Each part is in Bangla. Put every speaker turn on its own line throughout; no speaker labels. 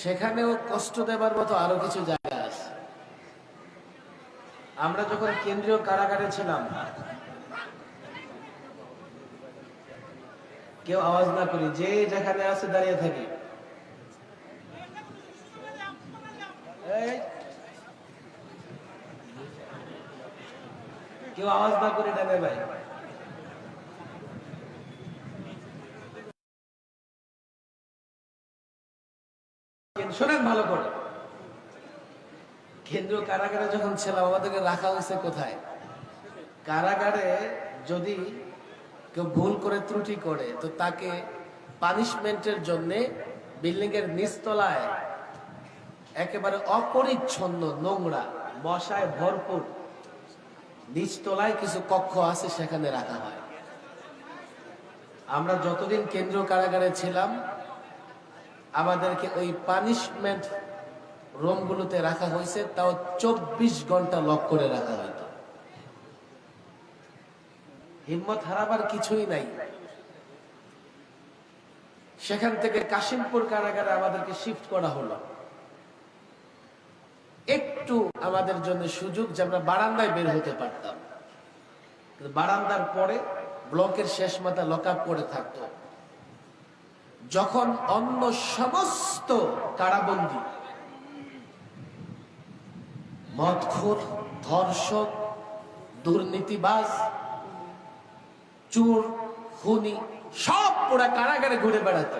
সেখানেও কষ্ট দেবার মতো আরও কিছু জায়গা আছে। আমরা যখন কেন্দ্রীয় কারাগারে ছিলাম, কেউ আওয়াজ না করি, যে যেখানে আছে দাঁড়িয়ে থাকি। কেউ আওয়াজ না করে দেবে ভাই। শোনেন ভালো করে। কেন্দ্রীয় কারাগারে যখন ছিলাম আমাদেরকে রাখা হয়েছে কোথায়? কারাগারে যদি কেউ ভুল করে ত্রুটি করে, তো তাকে পানিশমেন্টের জন্য বিল্ডিং এর নিচতলায় একেবারে অপরিচ্ছন্ন, নোংরা, মশায় ভরপুর নিচতলায় কিছু কক্ষ আছে, সেখানে রাখা হয়। আমরা যতদিন কেন্দ্রীয় কারাগারে ছিলাম আমাদেরকে ওই পানিশমেন্ট রুমগুলোতে রাখা হয়েছে, তাও চব্বিশ ঘণ্টা লক করে রাখা হয়তো হিম্মত হারাবার কিছুই নাই। সেখান থেকে কাশিমপুর কারাগারে আমাদেরকে শিফট করা হলো। একটু আমাদের জন্য সুযোগ যে আমরা বারান্দায় বের হতে পারতাম। বারান্দার পরে ব্লকের শেষ মাথা লক আপ করে থাকতো। যখন অন্য সমস্ত কারাবন্দী, মদখোর, ধর্ষক, দুর্নীতিবাজ, চুর, খুনি, সব পুরা কারাগারে ঘুরে বেড়াতো।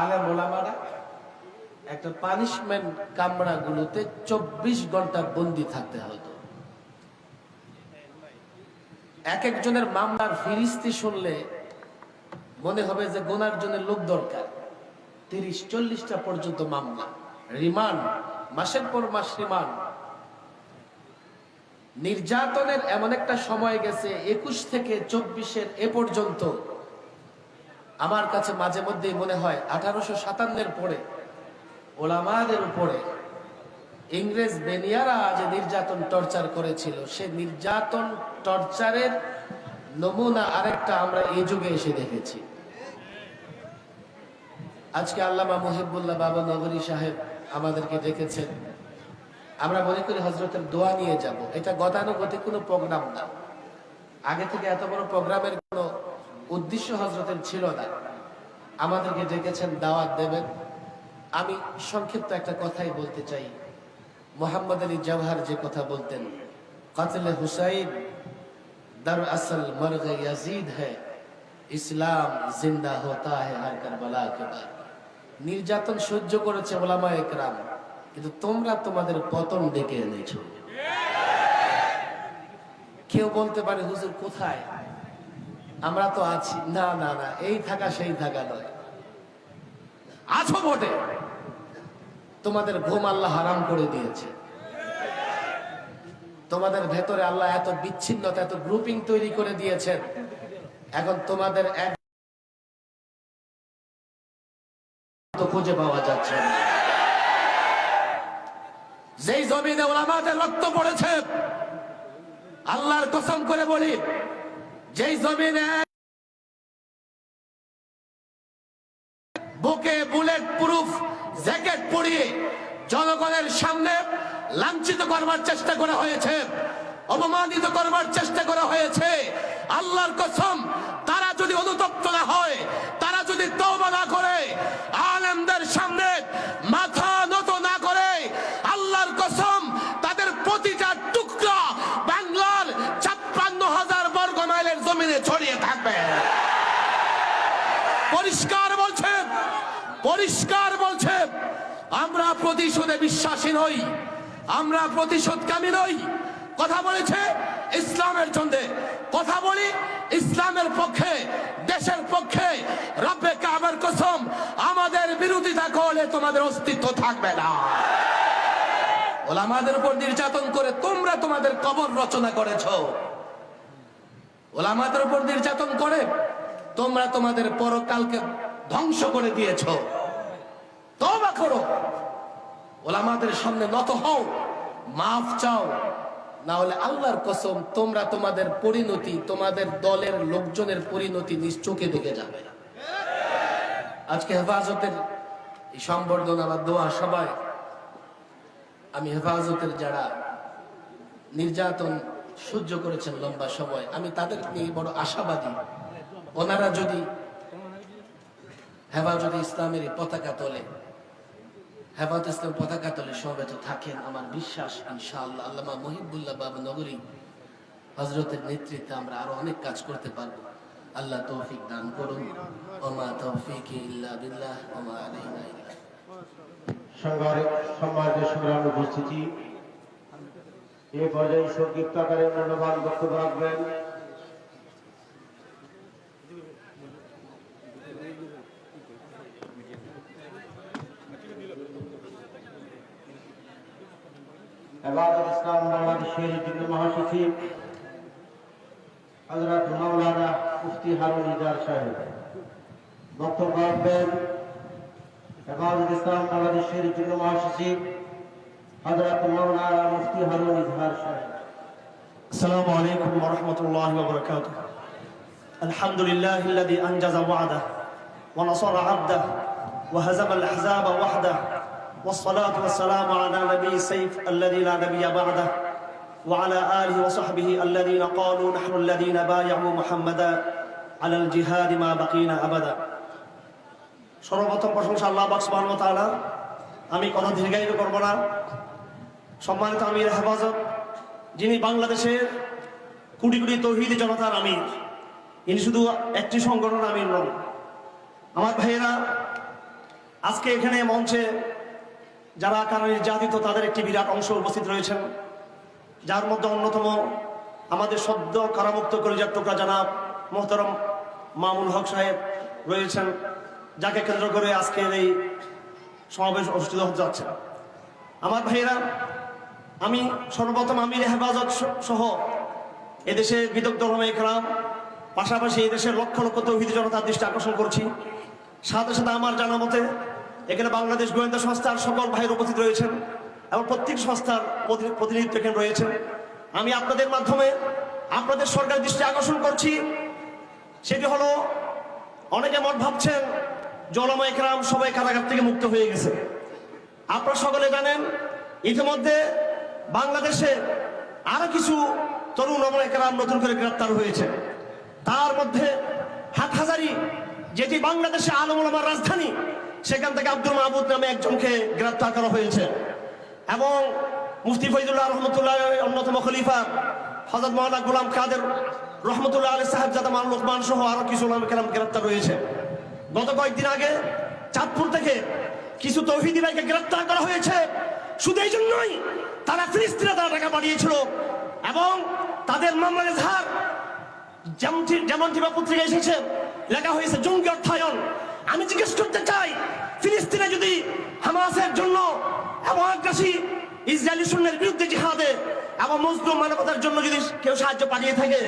আলে মোলামারা একটা পানিশমেন্ট কামরা গুলোতে চব্বিশ ঘণ্টা বন্দি থাকতে হতো। এক একজনের মামলার ফিরিস্তি শুনলে মনে হবে যে গোনার জন্য লোক দরকার। তিরিশ, চল্লিশটা পর্যন্ত মামলা। রিমান্ড, মাসের পর মাস রিমান্ড। নির্যাতনের এমন একটা সময় গেছে, একুশ থেকে চব্বিশের এ পর্যন্ত। আমার কাছে মাঝে মধ্যেই মনে হয় আঠারোশো সাতান্নের পরে, ওলামাদের উপরে ইংরেজ বেনিয়ারা যে নির্যাতন টর্চার করেছিল, সে নির্যাতন টর্চারের নমুনা আরেকটা আমরা এই যুগে এসে দেখেছি। আজকে আল্লামা মহিবুল্লাহ বাবা নগরী সাহেব আমাদেরকে ডেকেছেন। আমরা মনে করি হজরতের দোয়া নিয়ে যাব। এটা গতানুগতিক কোনো প্রোগ্রাম না। আগে থেকে এত বড় প্রোগ্রামের কোনো উদ্দেশ্য হজরতের ছিল না। আমাদেরকে ডেকেছেন, দাওয়াত দেবেন। আমি সংক্ষিপ্ত একটা কথাই বলতে চাই। মোহাম্মদ আলী জওহার যে কথা বলতেন, কাতলে হুসাইন, দর আসল মর্গ ইয়াজিদ হ্যাঁ ইসলাম জিন্দা হতা হ্যাঁ হর বলা কে বাদ। নির্যাতন সহ্য করেছে ওলামা একরাম, কিন্তু তোমরা তোমাদের পতন ডেকে এনেছো। কেউ বলতে পারে, হুজুর, কোথায়? আমরা তো আছি। না না না, এই থাকা, সেই থাকা নয়। আছো বটে। তোমাদের ঘুম আল্লাহ হারাম করে দিয়েছে। তোমাদের ভেতরে আল্লাহ এত বিচ্ছিন্নতা, এত গ্রুপিং তৈরি করে দিয়েছেন। এখন তোমাদের এক তো খুঁজে পাওয়া যাচ্ছে। যেই জমিনে ওলামাদের রক্ত পড়েছে, আল্লাহর কসম করে বলি, যেই জমিনে বুকে বুলেট প্রুফ জ্যাকেট পরিয়ে জনগণের সামনে লাঞ্ছিত করবার চেষ্টা করা হয়েছে, অপমানিত করবার চেষ্টা করা হয়েছে, আল্লাহর কসম, তারা যদি অনুতপ্ত না হয়, তারা যদি তওবা না করে সামনে মাথা নত না করে আল্লাহর কসম, তাদের প্রতিটা টুকরা বাংলার ছাপ্পান্ন হাজার বর্গ মাইলের জমিনে ছড়িয়ে থাকবে। পরিষ্কার বলছে পরিষ্কার বলছে আমরা প্রতিশোধে বিশ্বাসী নই, আমরা প্রতিশোধকামী নই। কথা বলেছে ইসলামের জন্য কথা বলি ইসলামের পক্ষে, দেশের পক্ষে তোমাদের অস্তিত্ব থাকবে না। ওলামাদের উপর নির্যাতন করে তোমরা তোমাদের কবর রচনা করেছ। ওলামাদের উপর নির্যাতন করে তোমরা তোমাদের পরকালকে ধ্বংস করে দিয়েছ। তবা করো। ওলামাদের সামনে নত হও, মাফ চাও। না হলে আল্লাহর কসম তোমরা তোমাদের পরিণতি, তোমাদের দলের লোকজনের পরিণতি নিজ চোখে দেখে যাবে আজকে হেফাজতের এই সম্বর্ধনা বা দোয়া সবাই আমি হেফাজতের যারা নির্যাতন সহ্য করেছেন লম্বা সময়, আমি তাদের নিয়ে বড় আশাবাদী। ওনারা যদি হেফাজত ইসলামের পতাকা তোলে, হেফাজত ইসলাম পতাকা তোলে সমবেত থাকেন আমার বিশ্বাস, ইনশাআল্লাহ। আল্লামা মহিবুল্লাহ বাবু নগরী হজরতের নেতৃত্বে আমরা আরও অনেক কাজ করতে পারব। আল্লাহ তৌফিক দান করুন। ওমা তৌফিক ইল্লা বিল্লাহ, ওমা
সংগ্রামের সম্মানিত সংগ্রাম উপস্থিতি। এই পর্যায়ে বক্তব্য রাখবেন। এবাদত ইসলাম বাংলাদেশের যুগ্ম মহাসচিব হজরত মাওলানা সাহেব। বক্তব্য রাখবেন فقال الإسلام أبد الشير جل معشسي حضرة مولانا مفتي هارون إزهار
السلام عليكم ورحمة الله وبركاته. الحمد لله الذي أنجز وعده ونصر عبده وهزم الأحزاب وحده والصلاة والسلام على نبي سيف الذي لا نبي بعده وعلى آله وصحبه الذين قالوا نحن الذين بايعوا محمدا على الجهاد ما بقينا أبدا. সর্বপ্রথম প্রশংসা আল্লাহ ওয়া তাআলা। আমি কথা দীর্ঘায়িত করব না। সম্মানিত আমির হেফাজত, যিনি বাংলাদেশের কোটি কোটি তৌহিদি জনতার আমির, ইনি শুধু একটি সংগঠন আমির নন। আমার ভাইয়েরা, আজকে এখানে মঞ্চে যারা কারণ নির্যাতিত, তাদের একটি বিরাট অংশ উপস্থিত রয়েছেন। যার মধ্যে অন্যতম আমাদের সদ্য কারামুক্ত কলিজার টুকরা জানাব মোহতরম মামুন হক সাহেব রয়েছেন। যাকে কেন্দ্র করে আজকের এই সমাবেশ অনুষ্ঠিত হতে যাচ্ছে আমার ভাইয়েরা, আমি সর্বপ্রথম আমির হেফাজত সহ এদেশে বিদগ্ধ হলমে খেলাম পাশাপাশি এদেশের লক্ষ লক্ষ তৌহিদ জনতার দৃষ্টি আকর্ষণ করছি। সাথে সাথে আমার জানা মতে, এখানে বাংলাদেশ গোয়েন্দা সংস্থার সকল ভাইয়ের উপস্থিত রয়েছেন এবং প্রত্যেক সংস্থার প্রতি- প্রতিনিধিত্ব এখানে রয়েছে। আমি আপনাদের মাধ্যমে আপনাদের সরকার দৃষ্টি আকর্ষণ করছি। সেটি হলো, অনেকে মত ভাবছেন জলময় একরাম সবাই কারাগার থেকে মুক্ত হয়ে গেছে। আপনারা সকলে জানেন, ইতিমধ্যে বাংলাদেশে আরও কিছু তরুণ একরাম নতুন করে গ্রেপ্তার হয়েছে। তার মধ্যে হাটহাজারি, যেটি বাংলাদেশে আলমুলামার রাজধানী, সেখান থেকে আব্দুল মাহমুদ নামে একজনকে গ্রেপ্তার করা হয়েছে। এবং মুফতি ফৈজুল্লাহ রহমতুল্লাহ অন্যতম খলিফা হজরত মৌলানা গুলাম কাদের রহমতুল্লাহ আলী সাহেব জাদা মান লোকমান সহ আরও কিছু গ্রেপ্তার রয়েছে গত কয়েকদিন আগে চাঁদপুর থেকে কিছু তৌহিদি ভাইকে গ্রেপ্তার করা হয়েছে। শুধু এই জন্যই, তারা ফিলিস্তিনে তারা টাকা পাঠিয়েছিল এবং তাদের মামলার ধার যেমনটি যেমনটি বা পত্রিকা এসেছে, লেখা হয়েছে, জঙ্গি অর্থায়ন। আমি জিজ্ঞেস করতে চাই, ফিলিস্তিনে যদি হামাসের জন্য এবং আগ্রাসী ইসরায়েলি সৈন্যের বিরুদ্ধে জিহাদে এবং মজলুম মানবতার জন্য যদি কেউ সাহায্য পাঠিয়ে থাকে,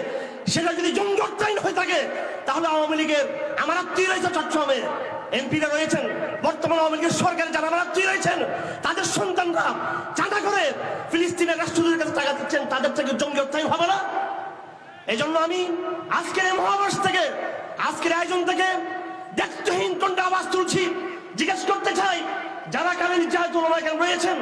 সেটা যদি জঙ্গি হয়ে থাকে, তাহলে আওয়ামী লীগের আমার আত্মীয় রয়েছে চট্টগ্রামে। এমপিরা রয়েছেন, বর্তমান আওয়ামী লীগের সরকারের যারা আমার আত্মীয় রয়েছেন, তাদের সন্তানরা চাঁদা করে ফিলিস্তিনের রাষ্ট্রদূতের কাছে টাকা দিচ্ছেন, তাদের থেকে জঙ্গি হবে না। এই জন্য আমি আজকের এই মহাবাস থেকে, আজকের আয়োজন থেকে দেখতেহীন কণ্ঠে আওয়াজ তুলছি। জিজ্ঞেস করতে চাই, যারা কারণে রয়েছেন,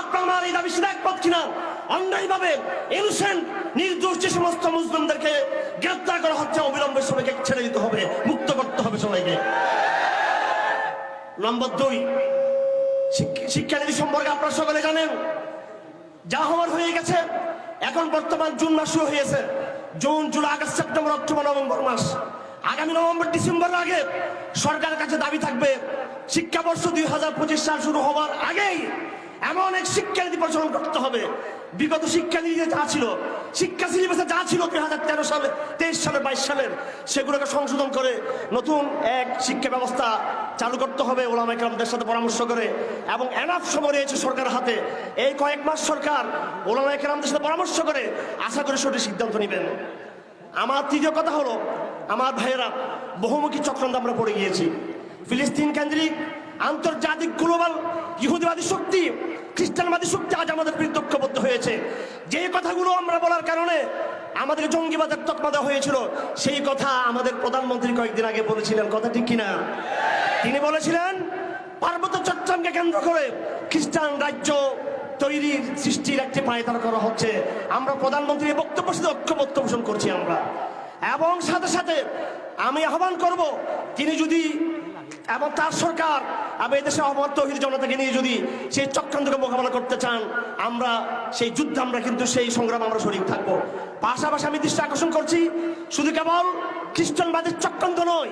আপনার আমার এই দাবি শুধু একমত কিনা? অন্যায়ভাবে ইনোসেন্ট নির্দোষ যে সমস্ত মুসলিমদেরকে গ্রেপ্তার করা হচ্ছে, অবিলম্বে সবাইকে ছেড়ে দিতে হবে, মুক্ত করতে হবে সবাইকে। নম্বর দুই, শিক্ষা- শিক্ষানীতি সম্পর্কে আপনারা সকলে জানেন, যা হওয়ার হয়ে গেছে, এখন বর্তমান জুন মাস শুরু হয়েছে। June, July, August, September, October, November মাস। আগামী নভেম্বর ডিসেম্বর আগে সরকারের কাছে দাবি থাকবে, শিক্ষাবর্ষ দুই হাজার পঁচিশ সাল শুরু হওয়ার আগেই এমন এক শিক্ষানীতি প্রচলন করতে হবে। বিগত শিক্ষানীতিতে যা ছিল, শিক্ষা সিলেবাসে যা ছিল দুই হাজার তেরো সালে, তেইশ সালে, বাইশ সালের, সেগুলোকে সংশোধন করে নতুন এক শিক্ষা ব্যবস্থা চালু করতে হবে ওলামা একরামদের সাথে পরামর্শ করে এবং এনাফ সময় রয়েছে সরকারের হাতে। এই কয়েক মাস সরকার ওলামা একরামদের সাথে পরামর্শ করে আশা করে সঠিক সিদ্ধান্ত নেবেন। আমার তৃতীয় কথা হলো, আমার ভাইয়েরা, বহুমুখী চক্রান্ত আমরা পড়ে গিয়েছি। ফিলিস্তিন কেন্দ্রিক আন্তর্জাতিক গ্লোবাল ইহুদিবাদী শক্তি খ্রিস্টানবাদী শক্তি আজ আমাদের বিরুদ্ধে ঐক্যবদ্ধ হয়েছে। যে কথাগুলো আমরা বলার কারণে আমাদের জঙ্গিবাদের তকমা হয়েছিল, সেই কথা আমাদের প্রধানমন্ত্রী কয়েকদিন আগে বলেছিলেন। কথা ঠিক কিনা? তিনি বলেছিলেন, পার্বত্য চট্টগ্রামকে কেন্দ্র করে খ্রিস্টান রাজ্য তৈরির সৃষ্টির একটি পায়তারা করা হচ্ছে। আমরা প্রধানমন্ত্রীর বক্তব্য সাথে ঐক্যবদ্ধ পোষণ করছি আমরা। এবং সাথে সাথে আমি আহ্বান করব, তিনি যদি এবং তার সরকার এবং এদেশে তহিদ জনতাকে নিয়ে যদি সেই চক্রান্তকে মোকাবেলা করতে চান, আমরা সেই যুদ্ধে আমরা কিন্তু সেই সংগ্রাম আমরা শরীর থাকব। পাশাপাশি আমি দৃষ্টি আকর্ষণ করছি, শুধু কেবল খ্রিস্টানবাদের চক্রান্ত নয়,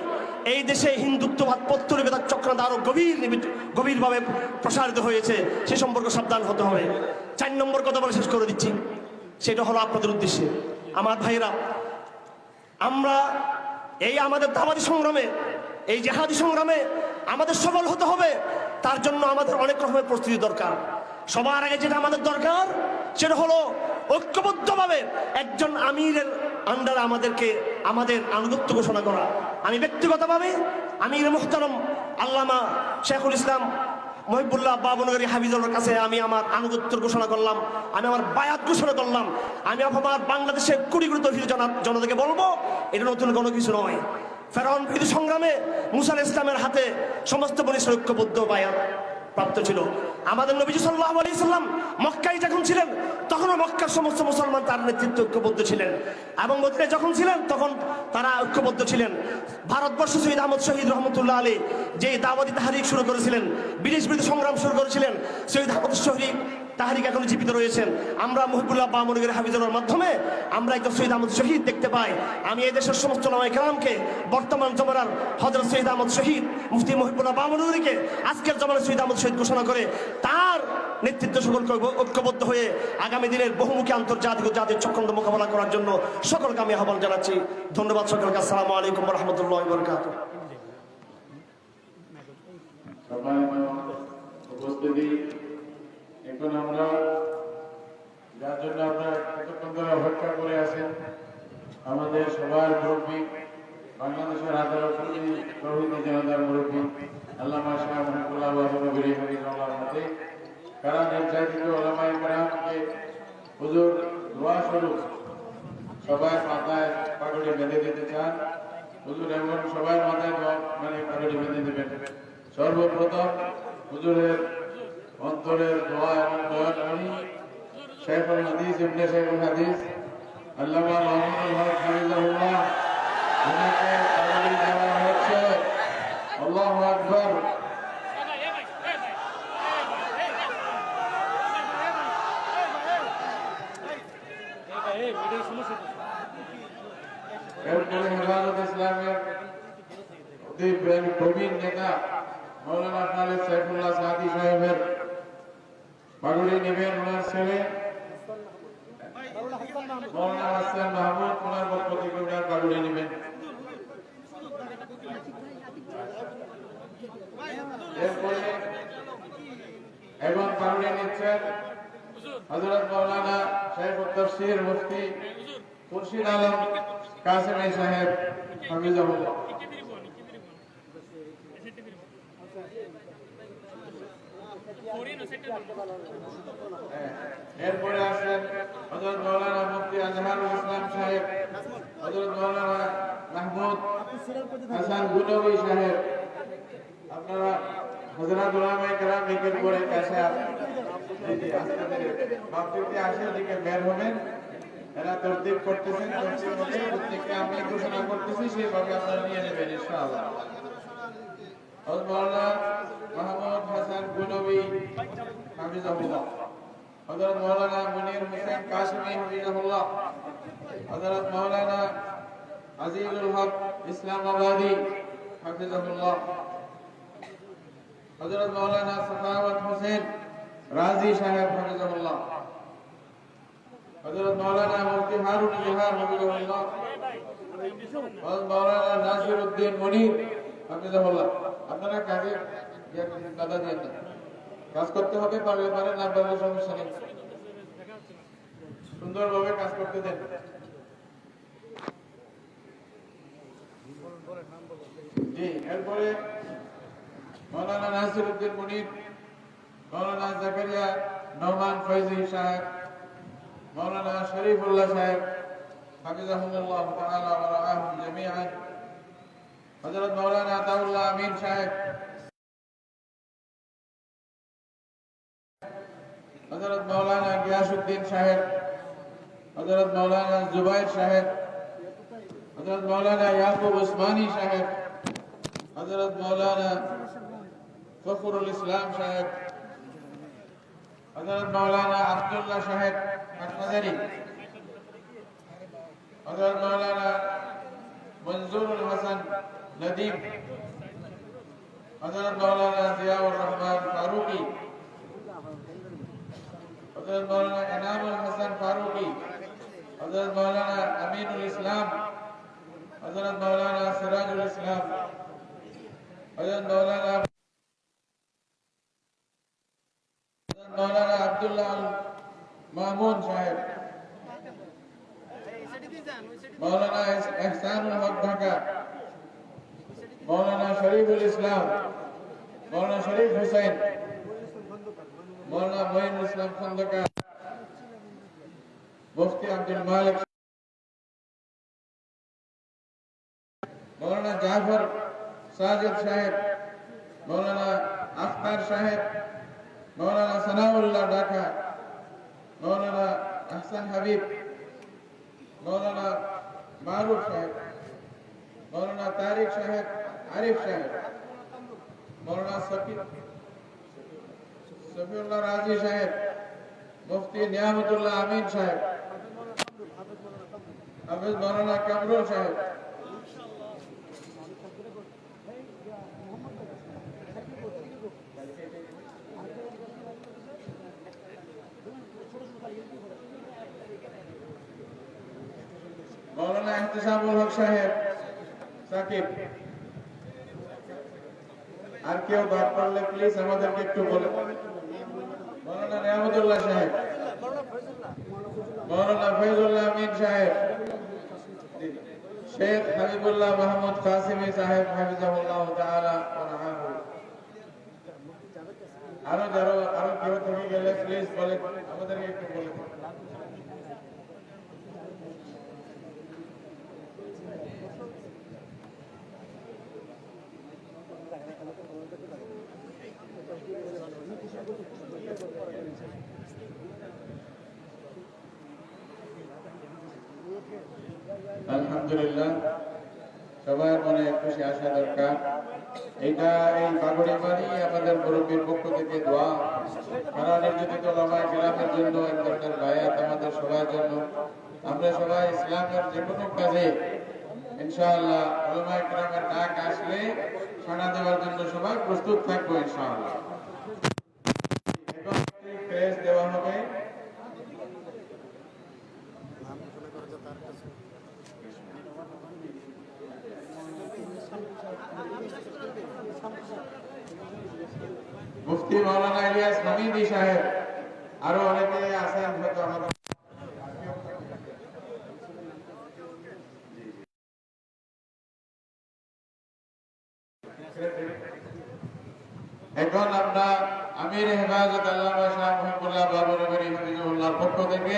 এই দেশে হিন্দুত্ববাদ পত্তলিকতার চক্রান্ত আরও গভীর গভীরভাবে প্রসারিত হয়েছে, সে সম্পর্কে সাবধান হতে হবে। চার নম্বর কথা বলে শেষ করে দিচ্ছি, সেটা হলো আপনাদের উদ্দেশ্যে। আমার ভাইরা আমরা এই আমাদের দাবাদি সংগ্রামে, এই জেহাদি সংগ্রামে আমাদের সবল হতে হবে। তার জন্য আমাদের অনেক রকমের প্রস্তুতি দরকার। সবার আগে যেটা আমাদের দরকার, সেটা হলো ঐক্যবদ্ধভাবে একজন আমিরের আন্ডারে আমাদেরকে, আমাদের আনুগত্য ঘোষণা করা। আমি ব্যক্তিগতভাবে আমির মোহতারম আল্লামা শেখুল ইসলাম মহিবুল্লাহ বাবনগরী হাফিজুল্লার কাছে আমি আমার আনুগত্য ঘোষণা করলাম, আমি আমার বায়াত ঘোষণা করলাম, আমি আমার বাংলাদেশের কুড়ি কুড়ি জনতাকে বলব, এটা নতুন কোনো কিছু নয়। ফেরাউন বিরোধী সংগ্রামে মুসাল ইসলামের হাতে সমস্ত বনিষ্ঠ ঐক্যবদ্ধ বায়াত প্রাপ্ত ছিল। আমাদের নবী সাল্লাহ আলী সাল্লাম মক্কায় যখন ছিলেন, তখনও মক্কার সমস্ত মুসলমান তার নেতৃত্বে ঐক্যবদ্ধ ছিলেন এবং মদিনায় যখন ছিলেন, তখন তারা ঐক্যবদ্ধ ছিলেন। ভারতবর্ষ শহীদ আহমদ শহীদ রহমতুল্লাহ আলী যে দাওয়াতি তাহারিক শুরু করেছিলেন, ব্রিটিশ বিরোধী সংগ্রাম শুরু করেছিলেন, শহীদ আহমদ শহীদ তাহারিক এখনও জীবিত রয়েছেন। আমরা মহিবুল্লাহ বামনগরের হাফিজুল্লাহর মাধ্যমে আমরা একজন শহীদ আহমদ শহীদ দেখতে পাই। আমি এই দেশের সমস্ত নামাই কালামকে বর্তমান জমানার হজরত শহীদ আহমদ শহীদ, মুফতি মহিবুল্লাহ বামনগরীকে আজকের জমানার শহীদ আহমদ শহীদ ঘোষণা করে তার নেতৃত্ব সকলকে ঐক্যবদ্ধ হয়ে আগামী দিনের বহুমুখী আন্তর্জাতিক জাতির চক্রান্ত মোকাবেলা করার জন্য সকলকে আমি আহ্বান জানাচ্ছি। ধন্যবাদ সকলকে। আসসালামু আলাইকুম রহমতুল্লাহ বরকাত
উপস্থিতি এখন আমরা যার জন্য আপনারা এতক্ষণ অপেক্ষা করে আছেন। আমাদের সবার মুরব্বী, বাংলাদেশের হাজার প্রভৃতি জনতার মুরব্বী, আল্লামা শাহ মহিবুল্লাহ বাবুনগরী হাবিবুল্লাহর মতে কারা নির্যাতিত ওলামাই কেরামকে হুজুর দোয়া স্বরূপ সবার মাথায় পাগড়ি বেঁধে দিতে চান, হুজুর এমন সবার মাথায় মানে পাগড়ি বেঁধে দেবেন। সর্বপ্রথম হুজুরের অন্তরের দোয়া এবং দয়ার আমি শেখুল হাদিস ইবনে শেখুল হাদিস আল্লামা মাহমুদুল হক হাফিজাহুল্লাহ ওনাকে পাগড়ি দেওয়া হচ্ছে আল্লাহু আকবার এরপরে হেফাজত ইসলামের অতি প্রবীণ নেতা মৌলানা খালেদ সাইফুল্লাহ সাদি সাহেবের পাগড়ি নেবেন ওনার ছেলে মৌলানা হাসান মাহমুদ ওনার পক্ষ থেকে ওনার পাগড়ি নেবেন এরপরে এবং পাগড়ি নিচ্ছেন হজরত মৌলানা সাহেব তফসির মুফতি খুরশিদ আলম কাসেমি সাহেব হাফিজাহুল্লাহ হ্যাঁ, এরপরে আসেন হজরত মৌলানা মুফতি আজহারুল ইসলাম সাহেব হজরত মৌলানা মাহমুদ হাসান গুনবী সাহেব। আপনারা হজরত ওলামায়ে কেরাম একের পরে কাছে আসেন। জি, জি, আস্তে ধীরে মাহফিলটি আসে বের হবেন। এরা তরতিব করতেছেন তরতিব মতে প্রত্যেককে আমি ঘোষণা করতেছি, সেইভাবে আপনারা নিয়ে নেবেন, ইনশাআল্লাহ। মাওলানা মাহমুদ হাসান হোসেন রাজি সাহেব, হাফিজাহুল্লাহ। হযরত মাওলানা মুফতি হারুন ইজহার হাফিজাহুল্লাহ, হযরত মাওলানা নাসির উদ্দিন মনির, হাফিজাহুল্লাহ, আপনারা কাজে দাদা দিয়ে কাজ করতে হবে, পারলে পারে না পারলে সমস্যা নেই। সুন্দরভাবে কাজ করতে দেন। জি, এরপরে মৌলানা নাসির উদ্দিন মনির মৌলানা জাকারিয়া নওমান ফৈজি সাহেব مولانا شريف الله صاحب حفظهم الله تعالى ورعاهم جميعا. حضرت مولانا عطاء الله امين صاحب. حضرت مولانا گیاس الدين صاحب. حضرت مولانا زبير صاحب. حضرت مولانا يعقوب عثماني صاحب. حضرت مولانا فخر الاسلام صاحب. حضرت مولانا عبد الله صاحب. হজরত মৌলানা মঞ্জুরুল হাসান নদীম হজরত মৌলানা জিয়াউর রহমান ফারুকি হজরত মৌলানা এনামুল হাসান ফারুকি হজরত মৌলানা আমিনুল ইসলাম হজরত মৌলানা সিরাজুল ইসলাম হজরত মৌলানা হজরত মৌলানা আব্দুল্লাহ আল মামুন সাহেব। মৌলানা এহসানুল হক ঢাকা। মৌলানা শরীফুল ইসলাম। মৌলানা শরীফ হুসেন। মৌলানা মঈনুল ইসলাম খন্দকার। মুফতি আব্দুল মালিক। মৌলানা জাফর সাজিদ সাহেব। মৌলানা আখতার সাহেব। মৌলানা সানাউল্লাহ ঢাকা। মৌলানা আহসান হাবিব, মৌলানা মারুফ সাহেব, মৌলানা তারিক সাহেব, আরিফ সাহেব, মৌলানা সফি সফিউল্লাহ রাজি সাহেব, মুফতি নিয়ামতুল্লাহ আমিন সাহেব, হাফিজ মৌলানা কামরুল সাহেব মৌলানা ইহতিসামুল হক সাহেব সাকিব আর কেউ বাদ পড়লে প্লিজ আমাদেরকে একটু বলে মৌলানা নিয়ামতুল্লাহ সাহেব। মৌলানা ফৈজুল্লাহ আমিন সাহেব। শেখ হাবিবুল্লাহ মাহমুদ কাসিমি সাহেব, হাফিজাহুল্লাহ তাআলা ওয়া রাহাহু আরও যারা আরও কেউ থেকে গেলে প্লিজ বলে আমাদেরকে একটু বলে দিন। আলহামদুলিল্লাহ। সবার মনে খুশি আসা দরকার। এটা এই পাগড়ি মানি আমাদের মুরব্বীর পক্ষ থেকে দোয়া। কারণ নির্যাতিত লামায় গ্রামের জন্য এক ধরনের বায়াত আমাদের সবার জন্য। আমরা সবাই ইসলামের যে কোনো কাজে, ইনশাআল্লাহ ওলামায়ে কেরামের ডাক আসলে সাড়া দেওয়ার জন্য সবাই প্রস্তুত থাকব, ইনশাআল্লাহ এখন একটি ক্রেস দেওয়া হবে মুফতি মাওলানা ইলিয়াস হামিদি সাহেব আরও অনেকে আছেন হয়তো আমাদের এখন আমরা আমির হেফাজত আল্লামা শাহ মুহিবুল্লাহ বাবু নগরী হাফিজুল্লাহর পক্ষ থেকে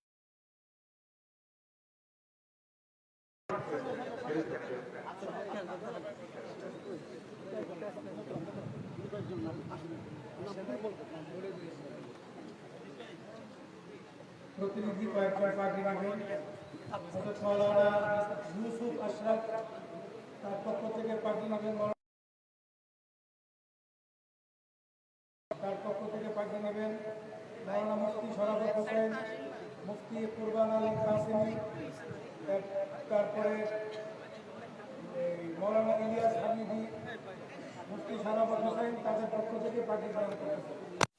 পার্টি রাখবেন হজরত মৌলানা ইউসুফ আশরাফ তার পক্ষ থেকে পার্টি নেবেন তার পক্ষ থেকে পার্টি নেবেন মৌলানা মুফতি সরাফত হোসেন মুফতি কুরবান আলী কাসিমি তারপরে মৌলানা ইলিয়াস হামিদি মুফতি সরাফত হোসেন তাদের পক্ষ থেকে পার্টি গ্রহণ করতেছে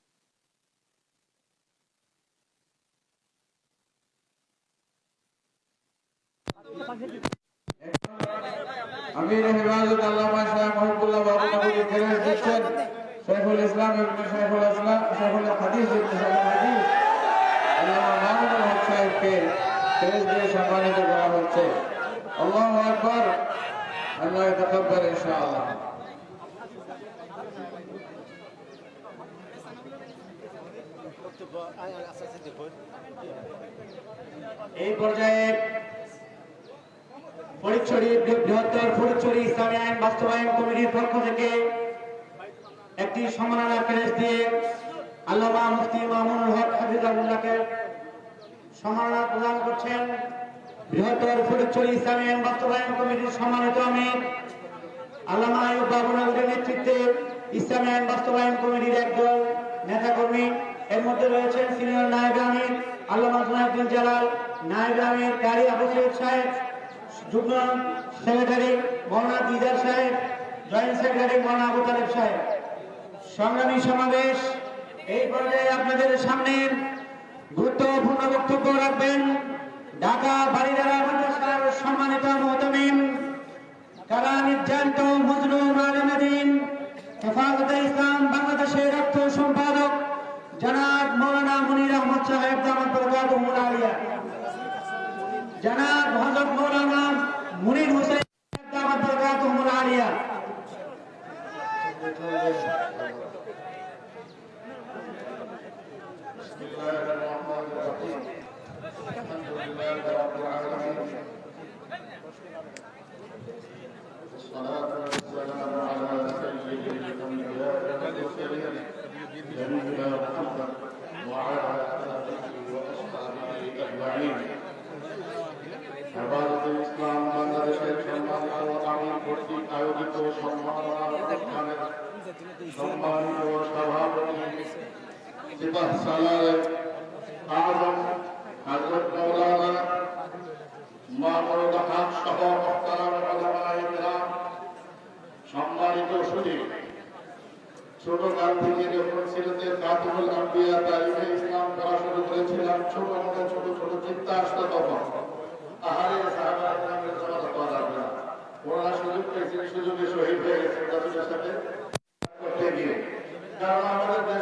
আমির হেফাজত আল্লামা শাহ মহিবুল্লাহ বাবু নবী ক্রেস দিচ্ছেন শেখুল ইসলাম ইবনে শেখুল ইসলাম শেখুল হাদিস ইবনে শেখুল হাদিস। আল্লামা মামুনুল হক সাহেবকে ক্রেস দিয়ে সম্মানিত করা হচ্ছে। আল্লাহু আকবার।
আল্লাহ তাকব্বার ইনশাআল্লাহ।
এই পর্যায়ে ফরিদছড়ি, বৃহত্তর ফরিদছড়ি ইসলামী আইন বাস্তবায়ন কমিটির পক্ষ থেকে একটি সম্মাননা ক্রেস্ট দিয়ে আল্লামা মুফতি মামুনুল সম্মাননা প্রদান করছেন। বৃহত্তর ফরিদছড়ি ইসলামী বাস্তবায়ন কমিটির সম্মানিত আমির আল্লামা আয়ুব নেতৃত্বে ইসলামী আইন বাস্তবায়ন কমিটির একদল নেতাকর্মী এর মধ্যে রয়েছেন সিনিয়র নায়েব আমির, আল্লামা জুনায়দ্দিন জালাল, নায়েব আমির, কারি আবু সাহেব যুগ্ম সেক্রেটারি মৌলানা দিদার সাহেব, জয়েন্ট সেক্রেটারি মৌলানা আবু তালেব সাহেব। সংগ্রামী সমাবেশ, এই পর্যায়ে আপনাদের সামনে গুরুত্বপূর্ণ বক্তব্য রাখবেন ঢাকা বাড়িদারা মাদ্রাসার সম্মানিত মোহতামিম কারা নির্যান্ত মজলুম আলমদিন হেফাজতে ইসলাম বাংলাদেশের অর্থ সম্পাদক জনাব মৌলানা মুনির আহমদ সাহেব দামাত বরকাতুহুল আলিয়া জনাব হযরত মৌলানা মুনির হোসেন সাহেব দামাত বরকাতুহুল আলিয়া
بسم الله الرحمن الرحيم الحمد لله رب العالمين والصلاة والسلام على سيد الأنبياء সম্মানিত সুধী ছোটকাল থেকে যখন ছেলেতে খাতুল আম্বিয়া তালিমে ইসলাম পড়া শুরু করেছিলাম, ছোট মনে ছোট ছোট চিন্তা আসতো তখন। আহারে সাহাবা ইসলামের সুযোগ পেয়েছেন, সুযোগে শহীদ হয়ে গেছেন সাথে। করতে গিয়ে কারণ আমাদের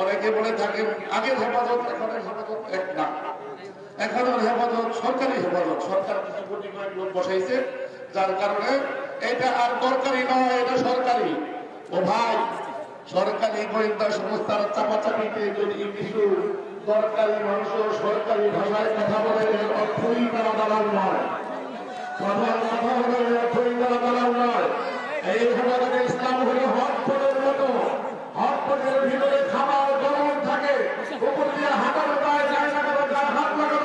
অনেকে বলে থাকেন আগের হেফাজত এখনের হেফাজত এক না। এখনের হেফাজত, সরকারি হেফাজত। সরকার কিছু কোটি কয়েক লোক বসাইছে, যার কারণে এটা আর দরকারি নয়, এটা সরকারি। ও ভাই, সরকারি গোয়েন্দা সংস্থার চাপাচাপিতে যদি কিছু দরকারি মানুষ সরকারি ভাষায় কথা বলে অর্থই তারা দালাল নয়। কথার কথা হলো অর্থই তারা দালাল নয়। এই হেফাজতে ইসলাম হলো হক পদের মতো। হক পদের ভিতরে উপর দিয়ে হাঁটানো যায় হাত লাগানো